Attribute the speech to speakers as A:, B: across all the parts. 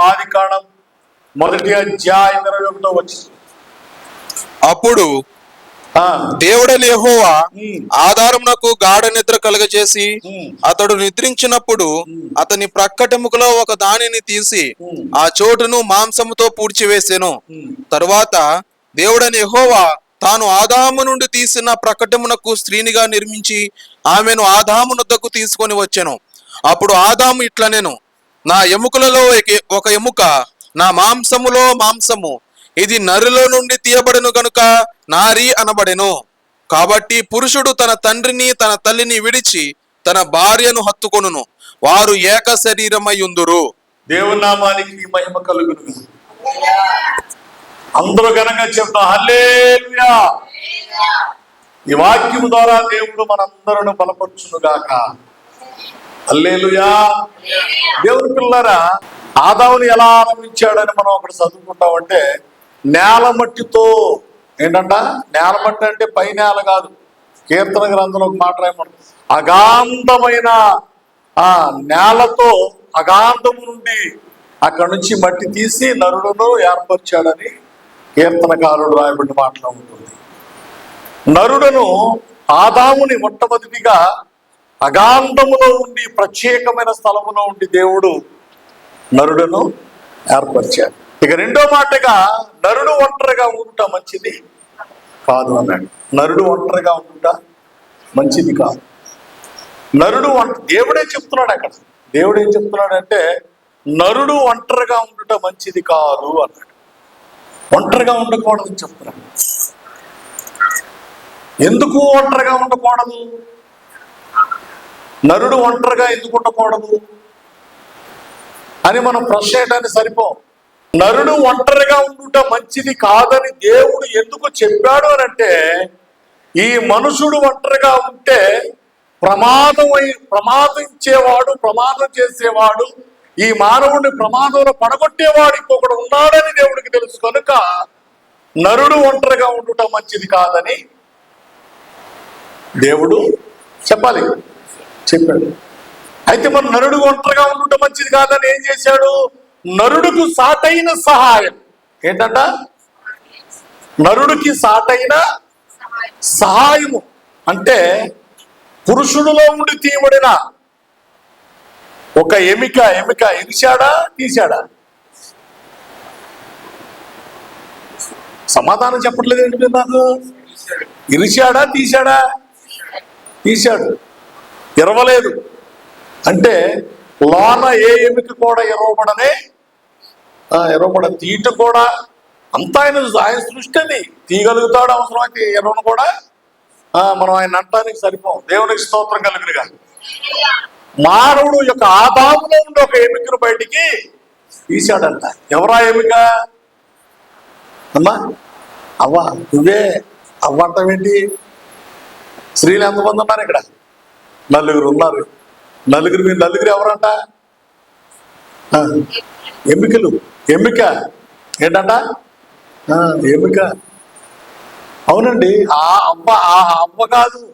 A: ఆది కాండం మొదటి అధ్యాయం ఇరవై ఒకటో వచ్చి
B: అప్పుడు దేవుడని యెహోవా. ఆధారమునకు గాఢ నిద్ర కలుగజేసి. అతడు నిద్రించినప్పుడు అతని ప్రక్కటెముకలో ఒక దానిని తీసి. ఆ చోటును మాంసముతో పూడ్చివేసెను. తరువాత దేవుడని యెహోవా తాను ఆదాము నుండి తీసిన ప్రకటమునకు స్త్రీనిగా నిర్మించి ఆమెను ఆదాము నొద్దకు తీసుకొని వచ్చెను అప్పుడు ఆదాము ఇట్లా నేను నా ఎముకలలో ఒక- ఎముక నా మాంసములో మాంసము. ఇది నరులో నుండి తీయబడను గనుక నారి అనబడెను. కాబట్టి పురుషుడు తన తండ్రిని తన తల్లిని విడిచి తన భార్యను హత్తుకొనును. వారు ఏక శరీరమయ్యుందురు
A: దేవుని నామానికి మహిమ కలుగును. అందరూ ఘనంగా చెప్తాం హల్లేలుయా! ఈ వాక్యం ద్వారా దేవుడు మనందరూ బలపరచును అల్లేలుయా దేవుని పిల్లరా ఆదావుని ఎలా ఆరంభించాడని మనం అక్కడ చదువుకుంటామంటే నేల మట్టితో. ఏంటంట? నేల మట్టి అంటే పై నేల కాదు. కీర్తన గ్రంథంలో ఒక మాట రాయమను అగాంధమైన ఆ నేలతో అగాంధము నుండి అక్కడి నుంచి మట్టి తీసి నరుడును ఏర్పరిచాడని కీర్తనకారుడు రాయబడిన మాటలో ఉంటుంది. నరుడును ఆదాముని మొట్టమొదటిగా అగాంధములో ఉండి ప్రత్యేకమైన స్థలములో ఉండి దేవుడు నరుడును ఏర్పరిచాడు. ఇక రెండో మాటగా నరుడు ఒంటరిగా ఉండుట మంచిది కాదు అన్నాడు. నరుడు ఒంటరిగా ఉండుట మంచిది కాదు. నరుడు ఒంట దేవుడే చెప్తున్నాడు అక్కడ. దేవుడు ఏం చెప్తున్నాడంటే నరుడు ఒంటరిగా ఉండుట మంచిది కాదు అన్నాడు. ఒంటరిగా ఉండకూడదని చెప్తున్నాడు. ఎందుకు ఒంటరిగా ఉండకూడదు? నరుడు ఒంటరిగా ఎందుకు ఉండకూడదు? అని మనం ప్రశ్న చేయడానికి సరిపో. నరుడు ఒంటరిగా ఉండుట మంచిది కాదని దేవుడు ఎందుకు చెప్పాడు అని అంటే ఈ మనుషుడు ఒంటరిగా ఉంటే ప్రమాదం అయి ప్రమాదించేవాడు ప్రమాదం చేసేవాడు ఈ మానవుడిని ప్రమాదంలో పడగొట్టేవాడు ఇంకొకడు ఉన్నాడని దేవుడికి తెలుసు కనుక నరుడు ఒంటరిగా ఉండుట మంచిది కాదని దేవుడు చెప్పాలి. చెప్పాడు. అయితే మన నరుడు ఒంటరిగా ఉండటం మంచిది కాదని ఏం చేశాడు? నరుడుకు సాటైన సహాయం. ఏంటంట? నరుడికి సాటైన సహాయము. అంటే పురుషుడులో ఉండి తీయబడిన ఒక ఎమిక ఎమిక ఎగిశాడా? తీశాడా? సమాధానం చెప్పట్లేదు ఏంటి నాకు? ఇరిచాడా తీశాడా? తీశాడు. ఇరవలేదు. అంటే లోన ఏ ఎమిక కూడా ఇరవబడనే ఇరవబడ ఎరవబడ తీట కూడా అంతా ఆయన ఆయన సృష్టి అది తీయగలుగుతాడు అవసరమైతే ఎరువును కూడా. మనం ఆయన అంటానికి సరిపోం దేవునికి స్తోత్రం కలుగునుగా. మానవుడు యొక్క ఆదాములో ఉండి ఒక ఎమికను బయటికి తీశాడంట. ఎవరా ఎమిక? అమ్మా అవ్వ. నువ్వే. అవ్వ అంటావేంటి? స్త్రీలు ఎంతమంది ఉన్నారు ఇక్కడ? నలుగురు ఉన్నారు. నలుగురు మీరు నలుగురు ఎవరంట? ఎంపికలు ఎమ్మికలు. ఎమ్మిక. ఏంటంట? ఆ, ఎమ్మిక. అవునండి ఆ అమ్మ ఆ అమ్మ కాదు.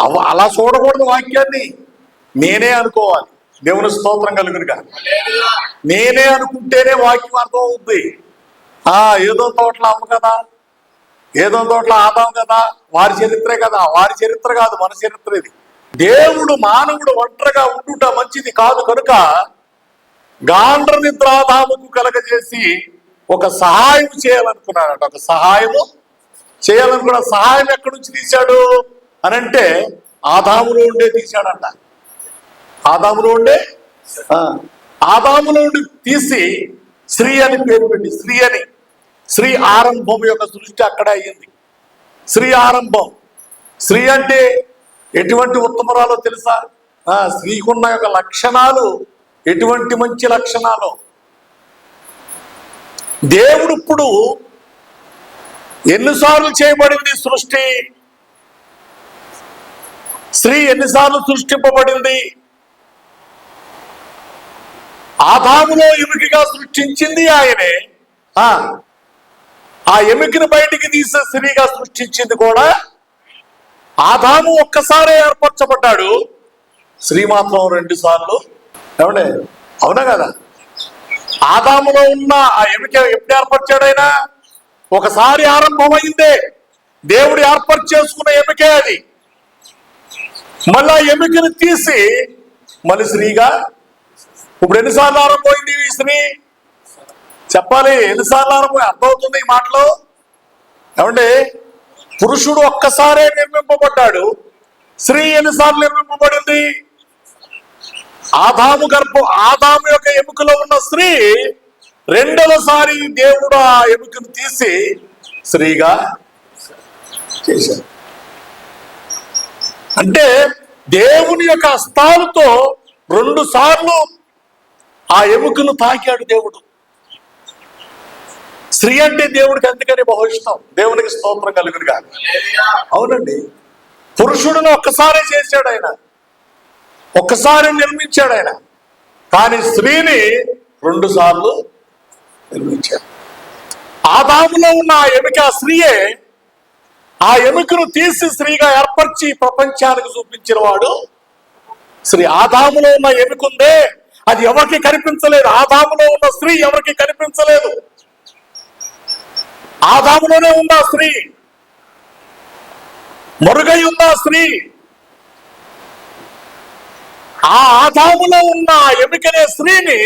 A: అవ్వ అలా చూడకూడదు వాక్యాన్ని. నేనే అనుకోవాలి. దేవుని స్తోత్రం కలుగునుగా. నేనే అనుకుంటేనే వాక్యం అర్థం అవుద్ది ఆ ఏదో తోటలో అమ్మ కదా. ఏదో తోటలో ఆదాం కదా. వారి చరిత్రే కదా. వారి చరిత్ర కాదు మన చరిత్ర ఇది. దేవుడు మానవుడు ఒంటరిగా ఉండుట మంచిది కాదు కనుక గాండ్ర నిద్రాధాముకు కలగజేసి ఒక సహాయం చేయాలనుకున్నాడట. ఒక సహాయము చేయాలనుకున్న సహాయం ఎక్కడి నుంచి తీశాడు అని అంటే ఆదాములో ఉండే తీశాడంట. ఆదాములో ఉండే? ఆదాములో ఉండి తీసి స్త్రీ అని పేరు పెట్టి స్త్రీ అని. స్త్రీ ఆరంభం యొక్క సృష్టి అక్కడే అయ్యింది. స్త్రీ ఆరంభం. స్త్రీ అంటే ఎటువంటి ఉత్తమరాలో తెలుసా? ఆ స్త్రీకున్న యొక్క లక్షణాలు ఎటువంటి మంచి లక్షణాలు? దేవుడు ఇప్పుడు ఎన్నిసార్లు చేయబడింది సృష్టి? స్త్రీ ఎన్నిసార్లు సృష్టింపబడింది? ఆదాములో ఎముకగా సృష్టించింది ఆయనే. ఆ ఆ ఎముకను బయటికి తీసే స్త్రీగా సృష్టించింది కూడా ఆదాము ఒక్కసారే ఏర్పరచబడ్డాడు. స్త్రీ మాత్రం రెండు సార్లు. ఏమంటే అవునా కదా? ఆదాములో ఉన్న ఆ ఎమిక ఎప్పుడు ఏర్పరిచాడైనా ఒకసారి ఆరంభమైందే. దేవుడు ఏర్పాటు చేసుకున్న ఎమికే అది. మళ్ళా ఎమికని తీసి మళ్ళీ స్త్రీగా ఇప్పుడు ఎన్నిసార్లు ఆరంభమైంది ఈ స్త్రీ? చెప్పాలి ఎన్నిసార్లు ఆరంభం అర్థమవుతుంది ఈ మాటలో? ఏమండి? పురుషుడు ఒక్కసారే నిర్మింపబడ్డాడు. స్త్రీ ఎన్నిసార్లు నిర్మింపబడింది? ఆదాము గర్భం ఆదాము యొక్క ఎముకలో ఉన్న స్త్రీ రెండవసారి దేవుడు ఆ ఎముకను తీసి స్త్రీగా చేశాడు. అంటే దేవుని యొక్క హస్తాలతో రెండు సార్లు ఆ ఎముకను తాకాడు దేవుడు. స్త్రీ అంటే దేవుడికి అందుకని బహు ఇష్టం. దేవునికి స్తోత్రం కలుగునుగా. అవునండి. పురుషుడిని ఒక్కసారే చేశాడు ఆయన. ఒక్కసారి నిర్మించాడు ఆయన. కానీ స్త్రీని రెండు సార్లు నిర్మించాడు. ఆదాములో ఉన్న ఆ ఎముక ఆ స్త్రీయే ఆ ఎముకను తీసి స్త్రీగా ఏర్పరిచి ప్రపంచానికి చూపించిన వాడు స్త్రీ. ఆదాములో ఉన్న ఎముకుందే అది ఎవరికి కనిపించలేదు. ఆదాములో ఉన్న స్త్రీ ఎవరికి కనిపించలేదు. ఆదాములోనే ఉందా స్త్రీ? మరుగై ఉందా స్త్రీ? ఆ ఆదాములో ఉన్న ఆ ఎముకనే స్త్రీని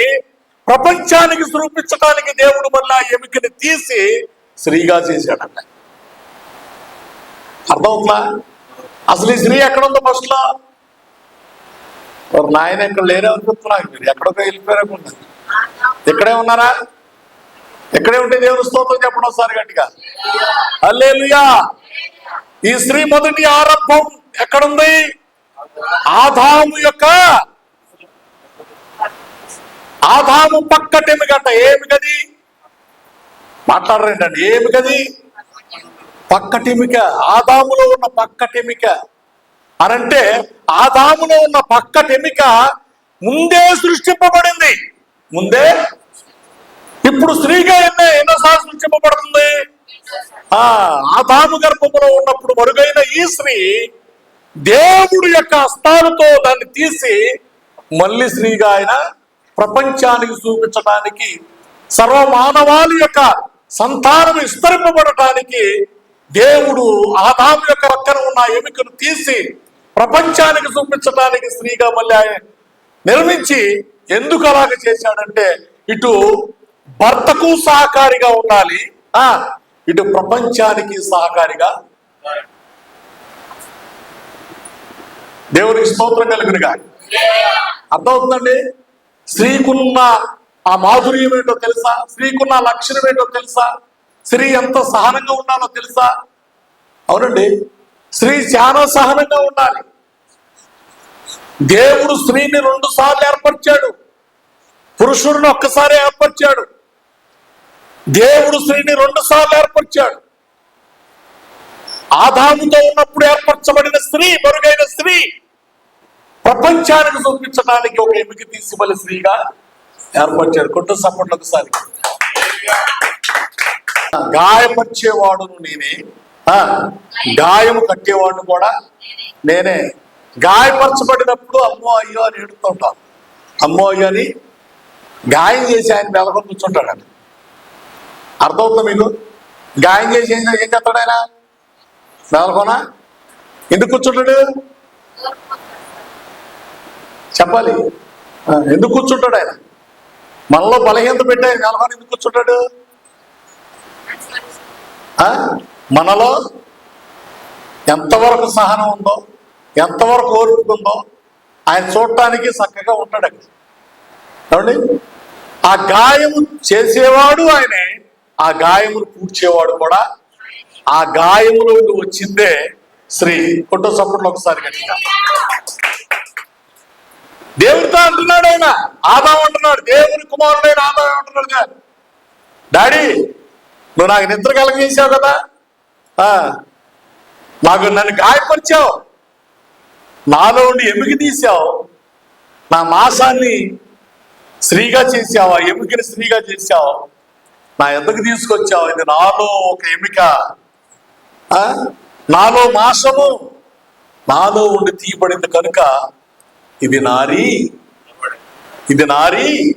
A: ప్రపంచానికి చూపించడానికి దేవుడు వల్ల ఎముకని తీసి స్త్రీగా చేశాడట. అర్థమవుతుందా? అసలు ఈ స్త్రీ ఎక్కడుందో ఫస్ట్లో మరి నాయన ఇక్కడ లేరే అనుకుంటున్నారు మీరు ఎక్కడికో వెళ్ళిపోయారనుకుంటారు ఇక్కడే ఉన్నారా? ఇక్కడే ఉంటే దేవుని స్తోత్రం చెప్పడం ఒకసారి గట్టిగా. అల్లేలుయా ఈ స్త్రీ మొదటి ఆరంభం ఎక్కడుంది? ఆదాము యొక్క ఆదాము పక్కటెమిగంట ఏమి గది? మాట్లాడరేంటండి ఏమి గది? పక్కటిమిక ఆదాములో ఉన్న పక్కటిమిక అనంటే ఆదాములో ఉన్న పక్కటిమిక ముందే సృష్టింపబడింది. ముందే ఇప్పుడు స్త్రీగా ఎన్నో ఎన్నోసార్లు చెప్పబడుతుంది. ఆ ఆదాము గర్భంలో ఉన్నప్పుడు మరుగైన ఈ స్త్రీ దేవుడు యొక్క అస్తాలతో దాన్ని తీసి మళ్ళీ స్త్రీగా ఆయన ప్రపంచానికి చూపించడానికి సర్వమానవాళి యొక్క సంతానం విస్తరింపబడటానికి దేవుడు ఆదాము యొక్క పక్కన ఉన్న ఎముకను తీసి ప్రపంచానికి చూపించడానికి స్త్రీగా మళ్ళీ ఆయన నిర్మించి ఎందుకు అలాగ చేశాడంటే ఇటు భర్తకు సహకారిగా ఉండాలి. ఆ ఇటు ప్రపంచానికి సహకారిగా. దేవునికి స్తోత్రం కలుగునుగా. అర్థమవుతుందండి? స్త్రీకున్న ఆ మాధుర్యం ఏంటో తెలుసా? స్త్రీకున్న లక్షణం ఏంటో తెలుసా? స్త్రీ ఎంత సహనంగా ఉండాలో తెలుసా? అవునండి. స్త్రీ చాలా సహనంగా ఉండాలి. దేవుడు స్త్రీని రెండు సార్లు ఏర్పరిచాడు. పురుషుడిని ఒక్కసారి ఏర్పరిచాడు. దేవుడు స్త్రీని రెండు సార్లు ఏర్పరిచాడు. ఆదాముతో ఉన్నప్పుడు ఏర్పరచబడిన స్త్రీ మరుగైన స్త్రీ ప్రపంచానికి చూపించడానికి ఒక ఎమికి తీసి స్త్రీగా ఏర్పరిచాడు. కొట్టు సపోర్ట్ ఒకసారి. గాయపరిచేవాడును నేనే. ఆ, గాయము కట్టేవాడు కూడా నేనే. గాయపరచబడినప్పుడు అమ్మో అయ్యో అని ఏడుతుంటాం అమ్మో అయ్యో అని గాయం చేసి ఆయన మెలకొని కూర్చుంటాడు అర్థమవుతుందా మీకు? గాయం చేసి ఏం చేస్తాడు ఆయన? మెలకొనా ఎందుకు కూర్చుంటాడు? చెప్పాలి. ఆ, ఎందుకు కూర్చుంటాడు ఆయన? మనలో బలహీనత పెట్టి నెలకొని ఎందుకు కూర్చుంటాడు? ఆ? మనలో ఎంతవరకు సహనం ఉందో ఎంతవరకు ఓర్పుకుందో ఆయన చూడటానికి చక్కగా ఉంటాడు అక్కడ. ఏమండి? ఆ గాయం చేసేవాడు ఆయనే. ఆ గాయమును పూడ్చేవాడు కూడా ఆ గాయములో వచ్చిందే శ్రీ కుటుంబ సపోర్ట్లు ఒకసారి గట్టిగా. దేవుడితో అంటున్నాడు ఆయన ఆదాం అంటున్నాడు దేవుని కుమారుడైన ఆదాం అంటున్నాడు డాడీ నువ్వు నాకు నిద్ర కలగజేసావు కదా? ఆ, నాకు నన్ను గాయపరిచావు. నాలో ఉండి ఎముకి తీసావు నా మాసాన్ని స్త్రీగా చేసావు ఆ ఎముకని స్త్రీగా చేసావు నా ఎందుకు తీసుకొచ్చావు? ఇది నాలో ఒక ఎమిక. ఆ? నాలో మాసము. నాలో ఉండి తీయబడింది కనుక ఇది నారి. ఇది నారి.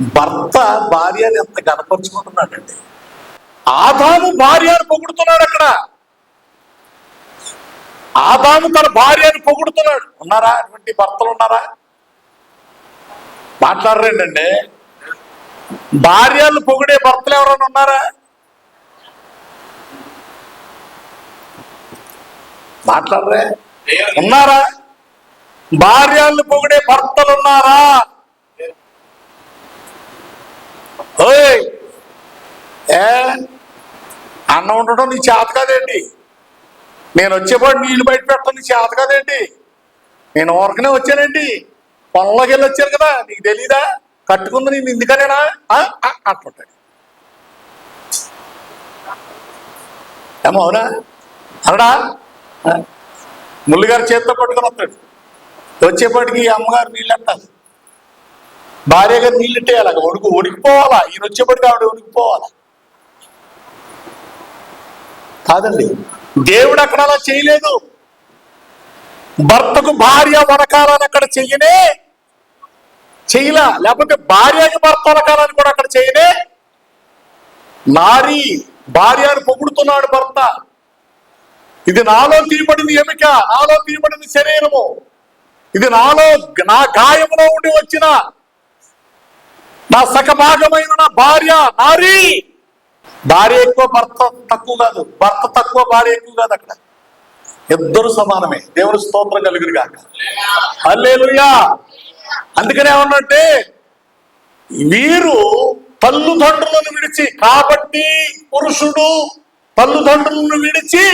A: భర్త భార్యని ఎంత కనపరుచుకుంటున్నాడండి ఆదాము భార్యను పొగుడుతున్నాడు అక్కడ. ఆదాము తన భార్యను పొగుడుతున్నాడు. ఉన్నారా? అటువంటి భర్తలు ఉన్నారా? మాట్లాడరేంటండి? భార్యలు పొగిడే భర్తలు ఎవరైనా ఉన్నారా? మాట్లాడరే. ఉన్నారా? భార్యలు పొగిడే భర్తలు ఉన్నారా? ఓయ్! ఏ? అన్నం ఉండడం నీ చేత కాదేంటి? నేను వచ్చేప్పుడు నీళ్ళు బయట పెట్టడం నీ చేత కాదేంటి? నేను ఊరకనే వచ్చానండి పొలంలోకి వెళ్ళి వచ్చాను కదా నీకు తెలీదా? కట్టుకుంది నేను ఎందుకనేనా ఆ? ఏమో అవునా? అనడా ఆ? ముల్లుగారు చేతితో పట్టుకొని వస్తాడు. వచ్చేప్పటికి ఈ అమ్మగారు నీళ్ళు అంటారు భార్య గారు నీళ్ళు ఇట్టేయాలి అక్కడ. ఉడుకు ఉడికిపోవాలా ఈయన వచ్చేప్పటికి ఆవిడ ఉడికిపోవాలా కాదండి. దేవుడు అక్కడ అలా చేయలేదు. భర్తకు భార్య వరకాలని అక్కడ చెయ్యనే చేయలా. లేకపోతే భార్యకి భర్త అనకాలని కూడా అక్కడ చేయలే నారీ భార్యను పొగుడుతున్నాడు భర్త. ఇది నాలో తీయబడింది ఎమిక నాలో తీయబడింది శరీరము. ఇది నాలో నా గాయములో ఉండి వచ్చిన నా సగభాగమైన నా భార్య నారీ. భార్య ఎక్కువ భర్త తక్కువ కాదు. భర్త తక్కువ భార్య ఎక్కువ కాదు అక్కడ. ఇద్దరు సమానమే. దేవుని స్తోత్రం కలుగురు కాక హల్లెలూయా. అందుకనే ఏమన్నంటే వీరు తల్లిదండ్రులను విడిచి కాబట్టి పురుషుడు తల్లిదండ్రులను విడిచి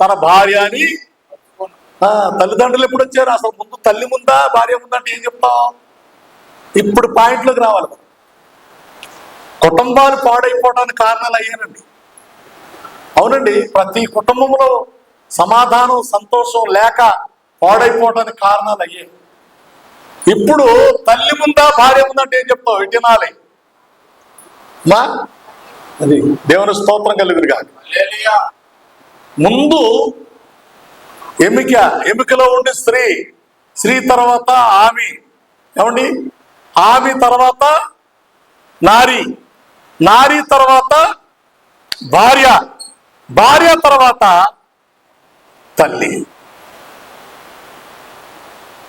A: తన భార్యని ఆ, తల్లిదండ్రులు ఎప్పుడు వచ్చారు అసలు ముందు తల్లి ముందా భార్య ముందంటే అంటే ఏం చెప్తాం? ఇప్పుడు పాయింట్లోకి రావాలి కుటుంబాలు పాడైపోవడానికి కారణాలు అయ్యానండి అవునండి ప్రతి కుటుంబంలో సమాధానం సంతోషం లేక పాడైపోవడానికి కారణాలు అయ్యాయి. ఇప్పుడు తల్లి ముందా భార్య ముందా అంటే ఏం చెప్తావు? విటినాలి మా? అది దేవుని స్తోత్రం కలుగురుగా ముందు ఎమిక ఎమికలో ఉండి స్త్రీ స్త్రీ తర్వాత ఆమె ఏమండి? ఆమె తర్వాత నారి. నారి తర్వాత భార్య. భార్య తర్వాత తల్లి.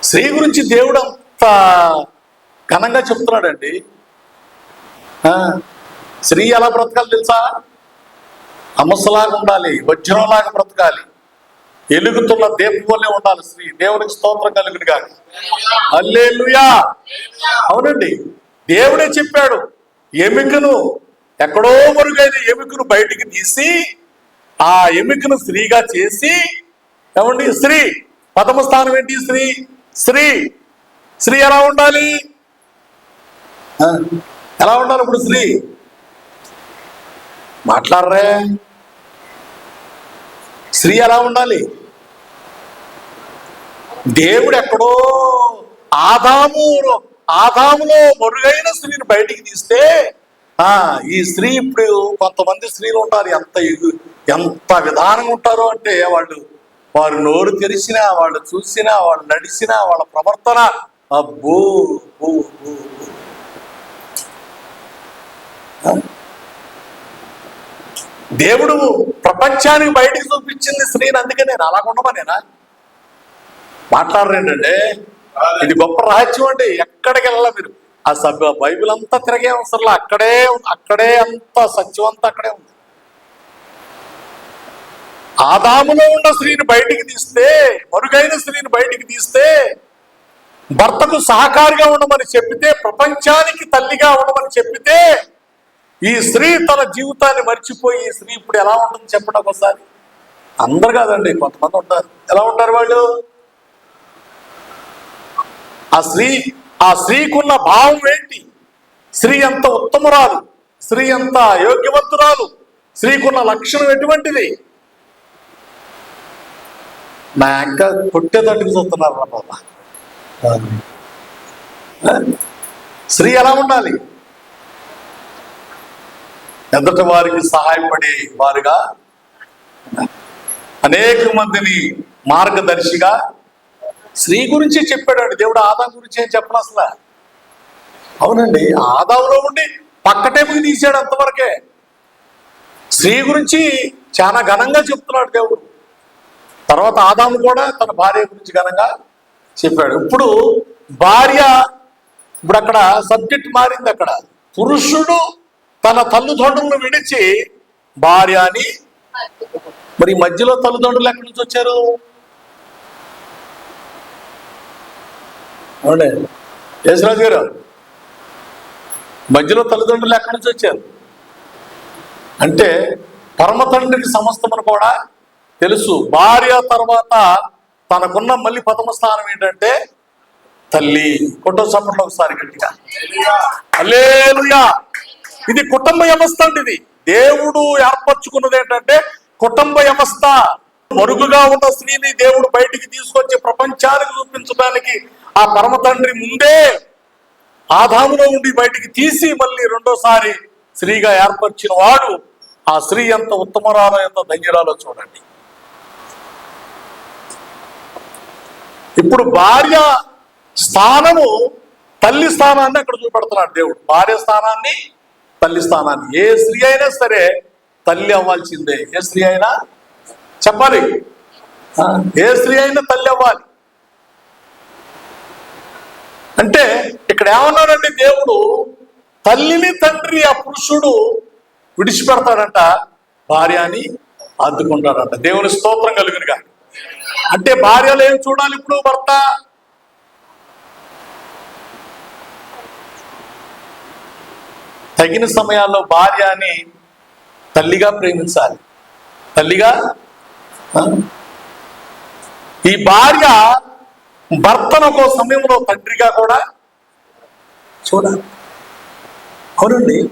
A: స్త్రీ గురించి దేవుడు ఘనంగా చెప్తున్నాడండి? ఆ, స్త్రీ ఎలా బ్రతకాలి తెలుసా? అమసలాగా ఉండాలి వజ్రంలాగా బ్రతకాలి. ఎలుగుతున్న దీపం ఉండాలి స్త్రీ. దేవునికి స్తోత్రం కలుగును కాక అల్లేలుయా అవునండి. దేవుడే చెప్పాడు ఎముకను ఎక్కడో మరుగైన ఎముకను బయటికి తీసి ఆ ఎముకను స్త్రీగా చేసి ఏమండి? స్త్రీ. పదమ స్థానం ఏంటి స్త్రీ? స్త్రీ. స్త్రీ ఎలా ఉండాలి? ఆ, ఎలా ఉండాలి ఇప్పుడు స్త్రీ? మాట్లాడరే. స్త్రీ ఎలా ఉండాలి? దేవుడు ఎక్కడో ఆదాము ఆదాములో మరుగైన స్త్రీని బయటికి తీస్తే ఆ ఈ స్త్రీ ఇప్పుడు కొంతమంది స్త్రీలు ఉంటారు. ఎంత ఎగు- ఎంత విధానంగా ఉంటారు అంటే వాళ్ళు వారు నోరు తెరిచినా వాళ్ళు చూసినా వాళ్ళు నడిచినా వాళ్ళ ప్రవర్తన అబ్బో దేవుడు ప్రపంచానికి బయటికి చూపించింది స్త్రీని అందుకే నేను అలా నేనా? మాట్లాడరేంటంటే ఇది గొప్ప రహస్యం అండి. ఎక్కడికి వెళ్ళాలి మీరు? ఆ సభ్య బైబిల్ అంతా తిరిగే అవసరంలో. అక్కడే అక్కడే అంత సత్యం అంతా అక్కడే ఉంది. ఆదాములో ఉన్న స్త్రీని బయటికి తీస్తే మరుగైన స్త్రీని బయటికి తీస్తే భర్తకు సహకారిగా ఉండమని చెప్పితే ప్రపంచానికి తల్లిగా ఉండమని చెప్పితే ఈ స్త్రీ తన జీవితాన్ని మర్చిపోయి ఈ స్త్రీ ఇప్పుడు ఎలా ఉంటుంది చెప్పండి ఒకసారి. అందరు కాదండి కొంతమంది ఉంటారు. ఎలా ఉంటారు వాళ్ళు? ఆ స్త్రీ ఆ స్త్రీకున్న భావం ఏంటి? స్త్రీ ఎంత ఉత్తమురాలు స్త్రీ ఎంత యోగ్యవంతురాలు స్త్రీకున్న లక్షణం ఎటువంటిది? నా ఇంకా కొట్టేటట్టుకు చూస్తున్నారు రా బాబా స్త్రీ ఎలా ఉండాలి? ఎదుటి వారికి సహాయపడే వారుగా అనేక మందిని మార్గదర్శిగా స్త్రీ గురించి చెప్పాడు. దేవుడు ఆదాం గురించి ఏం చెప్పను అసలు? అవునండి ఆదాంలో ఉండి పక్కటేపుకి తీసాడు అంతవరకే. స్త్రీ గురించి చాలా ఘనంగా చెప్తున్నాడు దేవుడు. తర్వాత ఆదాము కూడా తన భార్య గురించి ఘనంగా చెప్పాడు. ఇప్పుడు భార్య ఇప్పుడు అక్కడ సబ్జెక్ట్ మారింది అక్కడ. పురుషుడు తన తల్లిదండ్రులను విడిచి భార్య అని మరి మధ్యలో తల్లిదండ్రులు ఎక్కడి నుంచి వచ్చారు? అవునే యేసరాజు గారు మధ్యలో తల్లిదండ్రులు ఎక్కడి నుంచి వచ్చారు? అంటే పరమ తండ్రికి కూడా తెలుసు. భార్య తర్వాత తనకున్న మళ్ళీ ప్రథమ స్థానం ఏంటంటే తల్లి. కుటుంబ సపట్లో ఒకసారి గట్టిగా. అల్లేలుయా ఇది కుటుంబ వ్యవస్థ అండి ఇది. దేవుడు ఏర్పరచుకున్నది ఏంటంటే కుటుంబ వ్యవస్థ. మరుగుగా ఉన్న స్త్రీని దేవుడు బయటికి తీసుకొచ్చి ప్రపంచానికి చూపించడానికి ఆ పరమ తండ్రి ముందే ఆదాములో ఉండి బయటికి తీసి మళ్ళీ రెండోసారి స్త్రీగా ఏర్పరిచిన వాడు ఆ స్త్రీ ఎంత ఉత్తమరాలో ఎంత ధన్యురాలో చూడండి. ఇప్పుడు భార్య స్థానము తల్లి స్థానాన్ని అక్కడ చూపెడుతున్నాడు దేవుడు. భార్య స్థానాన్ని తల్లి స్థానాన్ని. ఏ స్త్రీ అయినా సరే తల్లి అవ్వాల్సిందే. ఏ స్త్రీ అయినా చెప్పాలి. ఏ స్త్రీ అయినా తల్లి అవ్వాలి. అంటే ఇక్కడ ఏమన్నాడండి దేవుడు తల్లిని తండ్రి ఆ పురుషుడు విడిచిపెడతాడంట భార్య అని అద్దుకుంటాడంట దేవుని స్తోత్రం కలుగునుగా. అంటే భార్యలు ఏం చూడాలి ఇప్పుడు భర్త? తగిన సమయాల్లో భార్య అని తల్లిగా ప్రేమించాలి. తల్లిగా? ఈ భార్య భర్తను ఒక సమయంలో తండ్రిగా కూడా చూడాలి. అవునండి.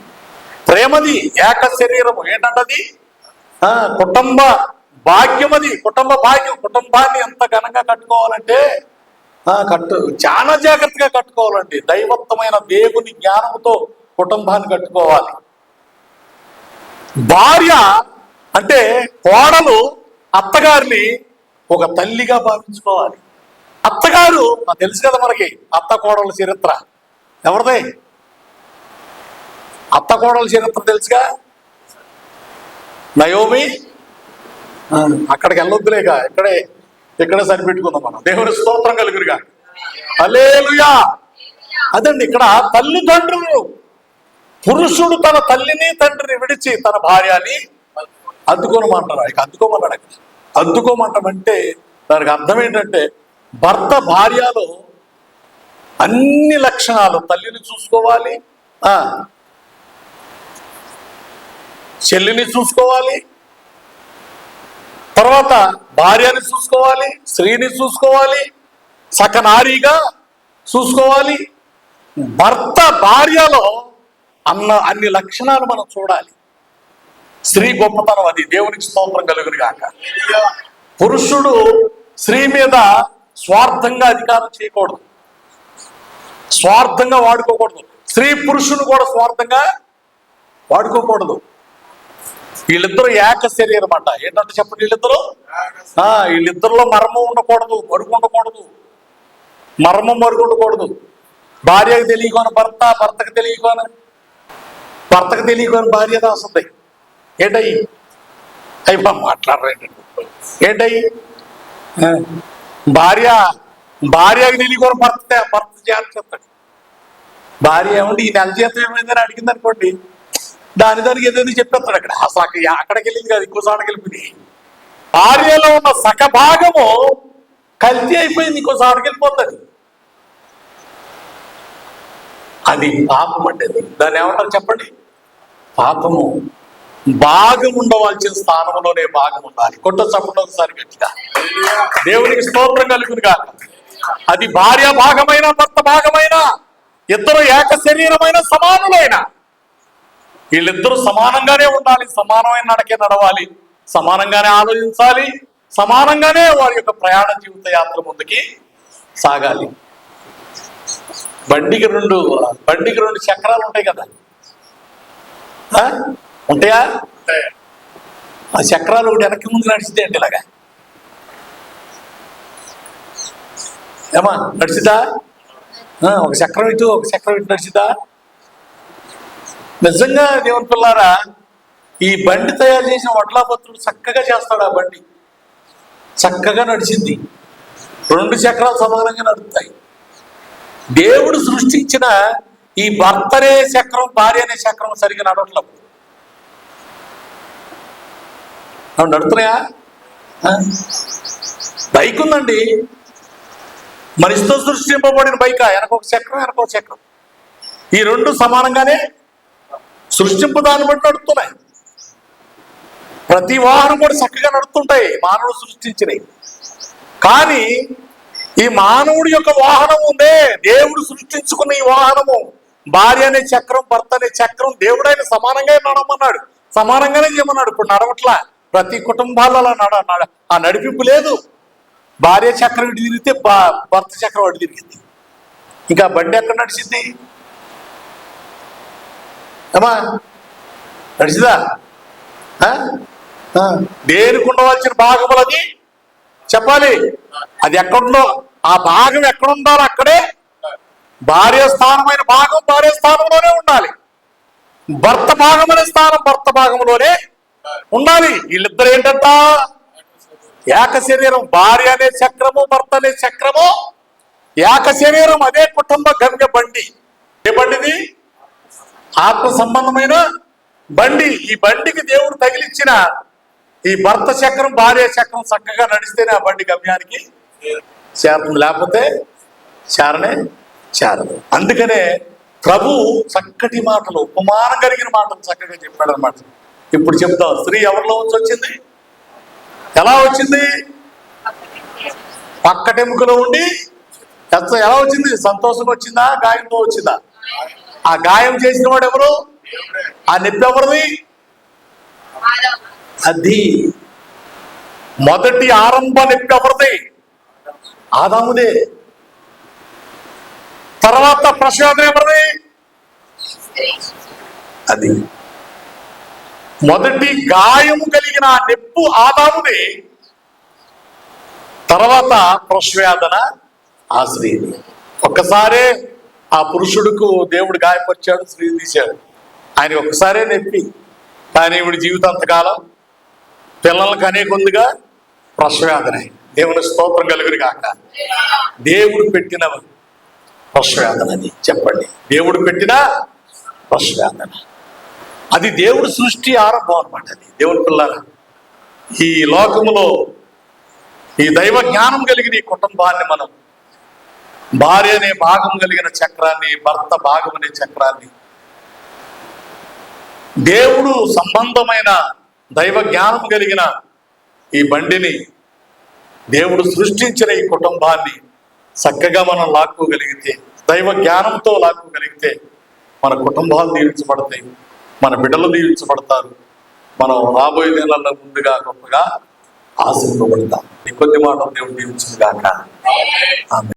A: ప్రేమది ఏక శరీరము. ఏంటంటది? ఆ, భాగ్యం అది కుటుంబ భాగ్యం కుటుంబాన్ని ఎంత ఘనంగా కట్టుకోవాలంటే కట్టు చాలా జాగ్రత్తగా కట్టుకోవాలండి. దైవత్వమైన దేవుని జ్ఞానంతో కుటుంబాన్ని కట్టుకోవాలి. భార్య అంటే కోడలు అత్తగారిని ఒక తల్లిగా భావించుకోవాలి. అత్తగారు నాకు తెలుసు కదా మనకి అత్త కోడల చరిత్ర. ఎవరిదే? అత్త కోడల చరిత్ర తెలుసుగా? నయోమి? అక్కడికి వెళ్ళొద్దులేక ఇక్కడే ఇక్కడే సరిపెట్టుకుందాం మనం. దేవుని స్తోత్రం కలుగురుగా. అలేలుయా అదండి ఇక్కడ తల్లిదండ్రులు పురుషుడు తన తల్లిని తండ్రిని విడిచి తన భార్యని అద్దుకోనమంటారు ఇక అద్దుకోమన్నాడు అక్కడ. అద్దుకోమంటామంటే దానికి అర్థం ఏంటంటే భర్త భార్యలో అన్ని లక్షణాలు తల్లిని చూసుకోవాలి ఆ చెల్లిని చూసుకోవాలి తర్వాత భార్యని చూసుకోవాలి స్త్రీని చూసుకోవాలి సకనారీగా చూసుకోవాలి. భర్త భార్యలో అన్న అన్ని లక్షణాలు మనం చూడాలి. స్త్రీ గొప్పతనం అది. దేవునికి స్తోత్రం కలుగును గాక. పురుషుడు స్త్రీ మీద స్వార్థంగా అధికారం చేయకూడదు. స్వార్థంగా వాడుకోకూడదు. స్త్రీ పురుషుడు కూడా స్వార్థంగా వాడుకోకూడదు. వీళ్ళిద్దరూ ఏక శరీరం అంట ఏంటంటే చెప్పండి వీళ్ళిద్దరు? ఆ, వీళ్ళిద్దరిలో మర్మం ఉండకూడదు మరుగు ఉండకూడదు. మర్మం మరుగు ఉండకూడదు. భార్యకు తెలియకొని భర్త భర్తకు తెలియకొని భర్తకు తెలియకొని భార్య దాస్తుంది ఏంటయ్యి? అయ్యి బా ఏంటయ్యి? భార్య భార్యకు తెలియకొని భర్త భర్త చేస్తాడు భార్య ఏమండి ఈ నెల జీతం ఏమైందని అడిగింది అనుకోండి దాని దానికి ఏదో చెప్పేస్తాడు అక్కడ? అసలు అక్కడ అక్కడికి వెళ్ళింది కాదు ఇంకో సాటకి వెళ్ళిపోయింది. భార్యలో ఉన్న సగ భాగము కల్తీ అయిపోయింది ఇంకో సాటకి వెళ్ళిపోతుంది అది. పాపం అంటే దాన్ని ఏమంటారు చెప్పండి? పాపము. భాగం ఉండవలసిన స్థానంలోనే భాగం ఉండాలి. కొట్ట చప్పట్లో ఒకసారి గట్టిగా. దేవునికి స్తోత్రం కలుగును కాక అది భార్య భాగమైన భర్త భాగమైన ఇద్దరు ఏక శరీరమైన సమానులైనా వీళ్ళిద్దరూ సమానంగానే ఉండాలి సమానమైన నడకే నడవాలి సమానంగానే ఆలోచించాలి సమానంగానే వారి యొక్క ప్రయాణ జీవిత యాత్ర ముందుకి సాగాలి. బండికి రెండు బండికి రెండు చక్రాలు ఉంటాయి కదా? ఉంటాయా? ఆ చక్రాలు ఒకటి వెనక్కి ముందు నడిచితే అంటే ఇలాగా? ఏమా నడిచిదా ఒక చక్రం ఇటు ఒక చక్రం ఇటు నడిచిదా నిజంగా దేవుని పిల్లారా ఈ బండి తయారు చేసిన వడ్లాపత్రుడు చక్కగా చేస్తాడు ఆ బండి. చక్కగా నడిచింది. రెండు చక్రాలు సమానంగా నడుస్తాయి దేవుడు సృష్టించిన ఈ భర్త అనే చక్రం భార్య అనే చక్రం సరిగా నడవట్లేదు. అవి నడుతున్నాయా? బైక్ ఉందండి. మనిషితో సృష్టింపబడిన బైక్? వెనక ఒక చక్రం వెనక ఒక చక్రం. ఈ రెండు సమానంగానే సృష్టింపు దాన్ని బట్టి నడుస్తున్నాయి ప్రతి వాహనం కూడా చక్కగా నడుస్తుంటాయి మానవుడు సృష్టించినవి. కానీ ఈ మానవుడి యొక్క వాహనం ఉందే దేవుడు సృష్టించుకున్న ఈ వాహనము. భార్య అనే చక్రం భర్త అనే చక్రం దేవుడైన సమానంగా నడమన్నాడు. సమానంగానే చేయమన్నాడు. ఇప్పుడు నడవట్లా? ప్రతి కుటుంబాల్లో అలా నడ ఆ నడిపింపు లేదు. భార్య చక్రం ఇటు తిరిగితే భర్త చక్రం అటు తిరిగింది. ఇంకా బండి ఎక్కడ నడిచింది? ఏమా నడిచిందా? ఆ? ఆ. దేనికి ఉండవలసిన భాగములు అది? చెప్పాలి. అది ఎక్కడుందో? ఆ భాగం ఎక్కడుండాలి అక్కడే భార్య స్థానమైన భాగం భార్య స్థానంలోనే ఉండాలి. భర్త భాగం అనే స్థానం భర్త భాగంలోనే ఉండాలి. వీళ్ళిద్దరు ఏంటంట? ఏక శరీరం. భార్య అనే చక్రము భర్త అనే చక్రము ఏక శరీరం అదే కుటుంబ గమ్య బండి. ఏ బండిది? ఆత్మ సంబంధమైన బండి. ఈ బండికి దేవుడు తగిలిచ్చిన ఈ భర్త చక్రం భార్య చక్రం చక్కగా నడిస్తేనే ఆ బండి గమ్యానికి చేరుతుంది. లేకపోతే చేరనే చేరదు. అందుకనే ప్రభు చక్కటి మాటలు ఉపమానం కలిగిన మాటలు చక్కగా చెప్పాడు అనమాట ఇప్పుడు చెప్తాం స్త్రీ ఎవరిలో వచ్చి వచ్చింది? ఎలా వచ్చింది? పక్కటెముకలో ఉండి ఎంత ఎలా వచ్చింది? సంతోషం వచ్చిందా? గాయంతో వచ్చిందా? ఆ గాయం చేసిన వాడు ఎవరు? ఆ నొప్పి ఎవరిది? అది మొదటి ఆరంభ నొప్పి ఎవరిది? ఆదాముదే. తర్వాత ప్రసాదం ఎవరిది? అది. మొదటి గాయము కలిగిన నిప్పు ఆదాముదే. ఆదాముది తర్వాత ప్రశ్వేదన ఆ ఒక్కసారే ఆ పురుషుడుకు దేవుడు గాయపరిచాడు స్త్రీ తీశాడు. ఆయన ఒక్కసారే నొప్పి. కానీ ఇవిడి జీవితాంతకాలం పిల్లలకు అనేకొందిగా ప్రశ్వేదన దేవుని స్తోత్రం కలుగురు కాక దేవుడు పెట్టిన ప్రశ్వేదన అది చెప్పండి. దేవుడు పెట్టిన ప్రశ్వేదన అది దేవుడు సృష్టి ఆరంభం అనమాట అది. దేవుని పిల్లరా ఈ లోకములో ఈ దైవ జ్ఞానం కలిగిన ఈ కుటుంబాన్ని మనం భార్య అనే భాగం కలిగిన చక్రాన్ని భర్త భాగం అనే చక్రాన్ని. దేవుడు సంబంధమైన దైవ జ్ఞానం కలిగిన ఈ బండిని దేవుడు సృష్టించిన ఈ కుటుంబాన్ని చక్కగా మనం లాక్కోగలిగితే దైవ జ్ఞానంతో లాక్కోగలిగితే మన కుటుంబాలు దీవించబడతాయి మన బిడ్డలు దీవించబడతారు. మనం రాబోయే నెలల్లో ముందుగా గొప్పగా ఆశింపబడతాం కొద్ది మాటలు దేవుడు దీవించుగాక ఆమె